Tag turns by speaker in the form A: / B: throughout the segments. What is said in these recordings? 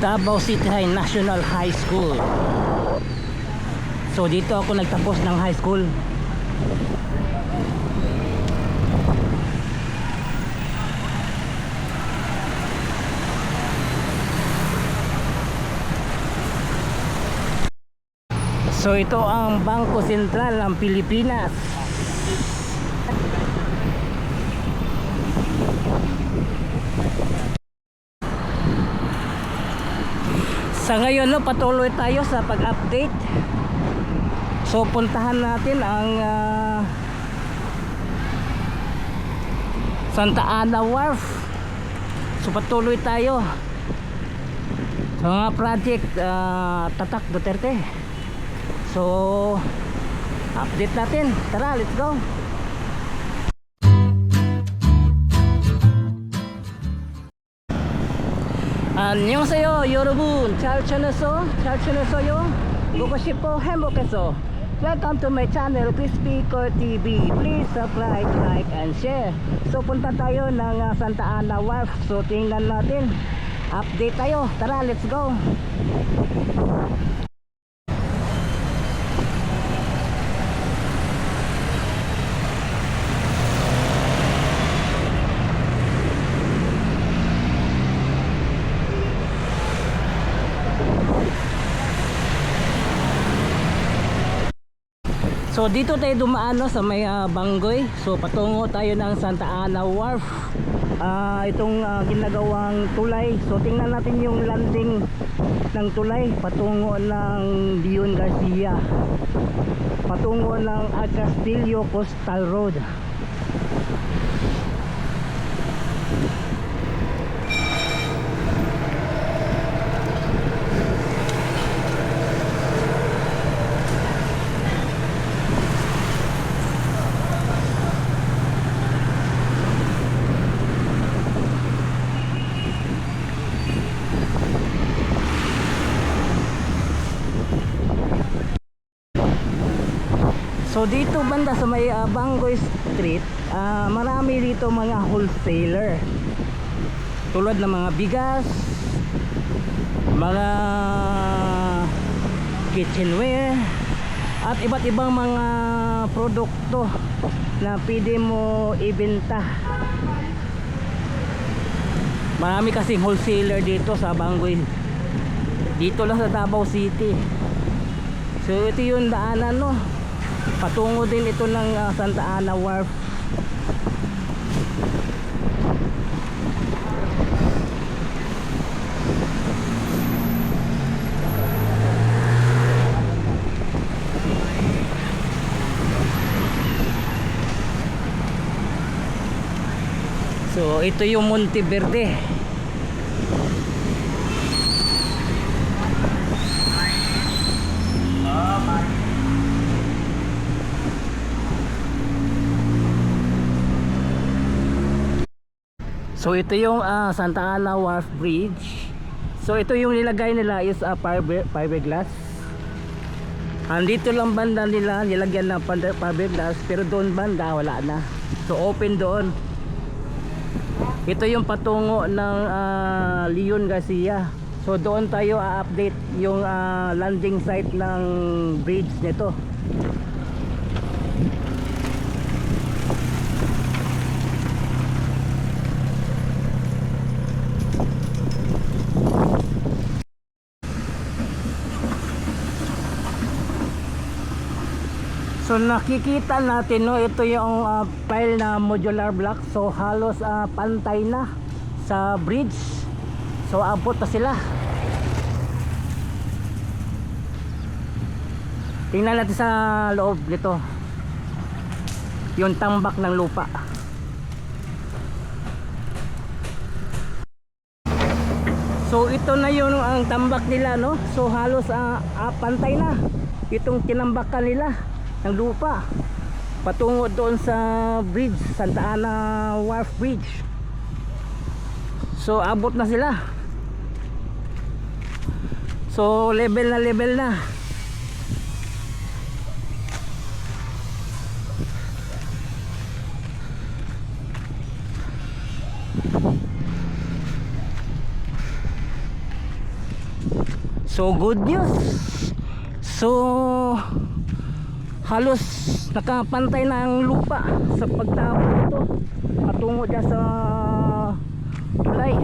A: Davao City High National High School so dito ako nagtapos ng high school So ito ang Bangko Sentral ng Pilipinas. Sa ngayon no, patuloy tayo sa pag-update. So puntahan natin ang ah, Santa Ana Wharf. So patuloy tayo sa mga project ah, Tatak Duterte. So, update natin. Tara, let's go. 안녕하세요 여러분 잘 지냈어? 잘 지냈어요? 보고 싶어 행복했어 Welcome to my channel Crispy Core TV Please subscribe, like, and share So punta tayo ng ah, Santa Ana Wharf So tingnan natin Update tayo Tara, let's go So dito tayo dumaan no, sa may ah, Banggoy. So patungo tayo ng Santa Ana Wharf. Ah, itong ah, ginagawang tulay. So tingnan natin yung landing ng tulay patungo ng Dion Garcia. Patungo ng Castillo Coastal Road. Dito banda sa may ah, Banggoy Street, ah, marami dito mga wholesaler. Tulad ng mga bigas, mga kitchenware, at iba't ibang mga produkto na pwede mo ibenta. Marami kasing wholesaler dito sa Banggoy. Dito lang sa Davao City. So ito yung daanan no patungo din ito ng ah, Santa Ana Wharf. So ito yung Monteverde So ito yung ah, Santa Ana Wharf Bridge. So ito yung nilagay nila is a fiber, fiberglass. Andito lang banda nila nilagyan ng fiber- fiberglass pero doon banda wala na. So open doon. Ito yung patungo ng ah, Leon Garcia. So doon tayo a-update yung ah, landing site ng bridge nito. So nakikita natin no ito yung ah, pile na modular block so halos ah, pantay na sa bridge. So abot pa sila. Tingnan natin sa loob nito. Yung tambak ng lupa. So ito na yung ang tambak nila no. So halos ah, pantay na itong tinambakan nila ng lupa. Patungo doon sa bridge Santa Ana Wharf Bridge. So abot na sila. So level na level na. So good news. So halos nakapantay na ang lupa sa pagtapon nito patungo dyan sa tulay.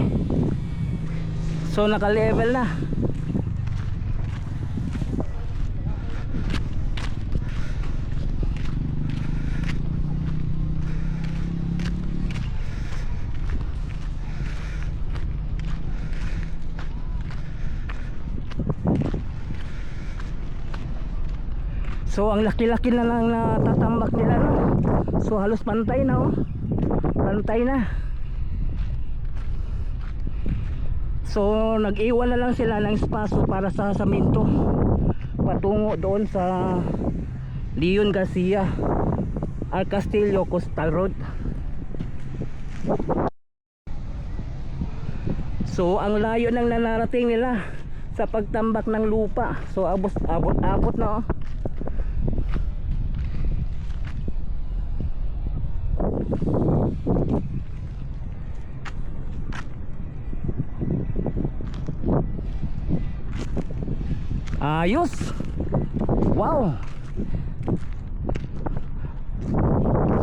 A: So naka-level na. So ang laki-laki na lang na tatambak nila no. So halos pantay na oh. Pantay na. So nag-iwan na lang sila ng espaso para sa saminto patungo doon sa Leon Garcia Al Castillo Coastal Road. So ang layo ng nanarating nila sa pagtambak ng lupa. So abot abot abot na oh. Ayos. Wow.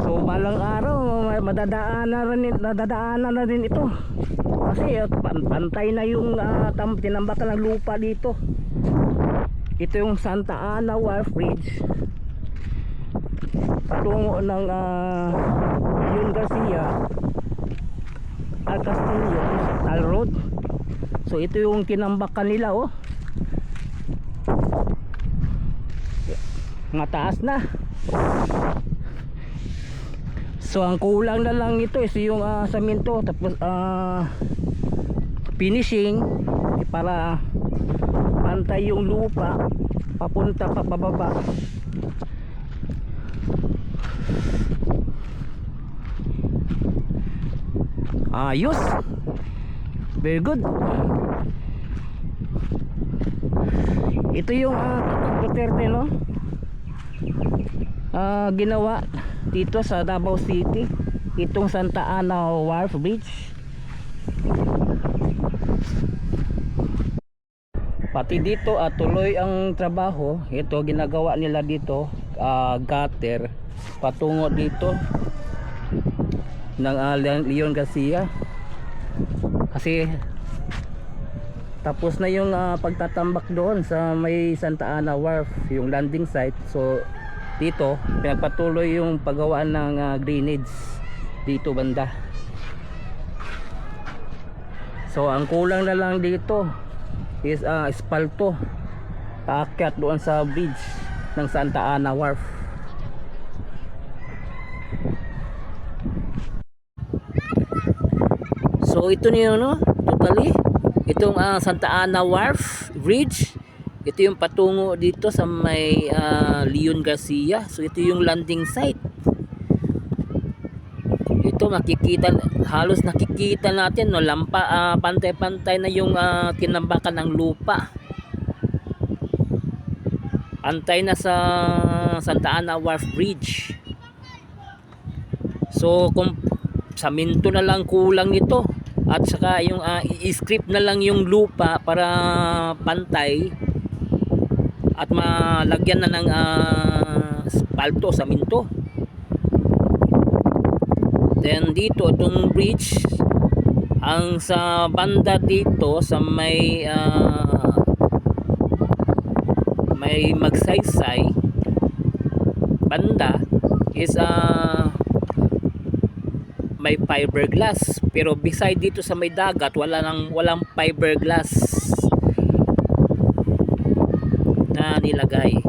A: So balang araw madadaanan na rin nadadaanan na rin ito. Kasi uh, pan- pantay na yung uh, tam tinambakan ng lupa dito. Ito yung Santa Ana Wharf Bridge. Patungo ng uh, Leon Garcia Al Castillo Al Road. So ito yung tinambakan nila oh. Mataas na. So ang kulang na lang ito is yung uh, saminto tapos ah, finishing. Eh, para pantay yung lupa papunta pa pababa. Ayos. Very good. Ito yung uh, Duterte no Ah, ginawa dito sa Davao City itong Santa Ana Wharf Bridge pati dito at tuloy ang trabaho. Ito ginagawa nila dito ah, gutter patungo dito ng ah, Leon Garcia. Kasi tapos na yung ah, pagtatambak doon sa may Santa Ana Wharf yung landing site. So dito pinagpatuloy yung paggawa ng uh, drainage dito banda. So ang kulang na lang dito is uh, espalto paakyat doon sa bridge ng Santa Ana Wharf. So ito yun no? Totally. Itong uh, Santa Ana Wharf Bridge ito yung patungo dito sa may ah, Leon Garcia. So ito yung landing site. Ito makikita halos nakikita natin no lampa ah, pantay-pantay na yung ah, tinambakan ng lupa. Pantay na sa Santa Ana Wharf Bridge. So kung saminto na lang kulang nito at saka yung ah, i-script na lang yung lupa para pantay at malagyan na ng uh, spalto sa minto. Then dito itong bridge ang sa banda dito sa may ah, may magsaysay banda is ah, may fiberglass. Pero beside dito sa may dagat wala nang walang fiberglass nilagay.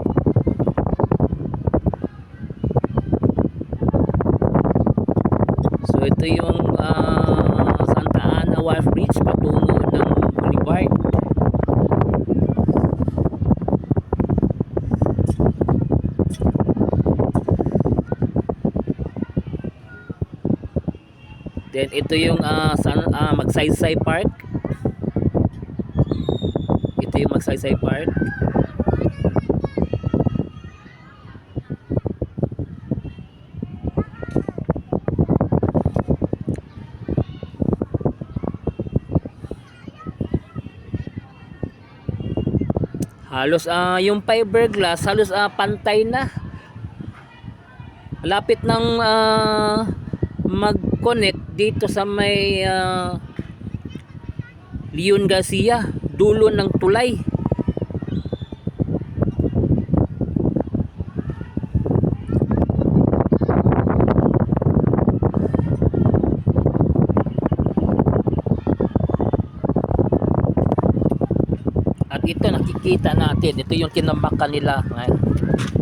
A: So ito yung ah, Santa Ana Wharf Bridge patungo ng Boulevard. Then ito yung ah, San, ah, Magsaysay Park. Ito yung Magsaysay Park Halos ah yung fiberglass halos ah pantay na. Lapit ng ah, mag-connect dito sa may ah, Leon Garcia, dulo ng tulay. At ito nakikita natin, ito yung tinambakan nila ngayon.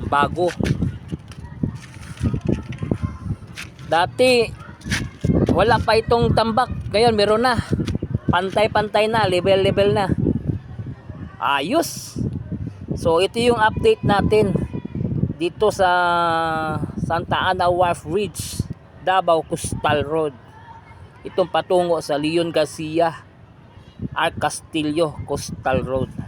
A: Bago. Dati wala pa itong tambak, ngayon meron na. Pantay-pantay na, level-level na. Ayos. So ito yung update natin dito sa Santa Ana Wharf Ridge, Davao Coastal Road. Itong patungo sa Leon Garcia, Arc Castillo Coastal Road.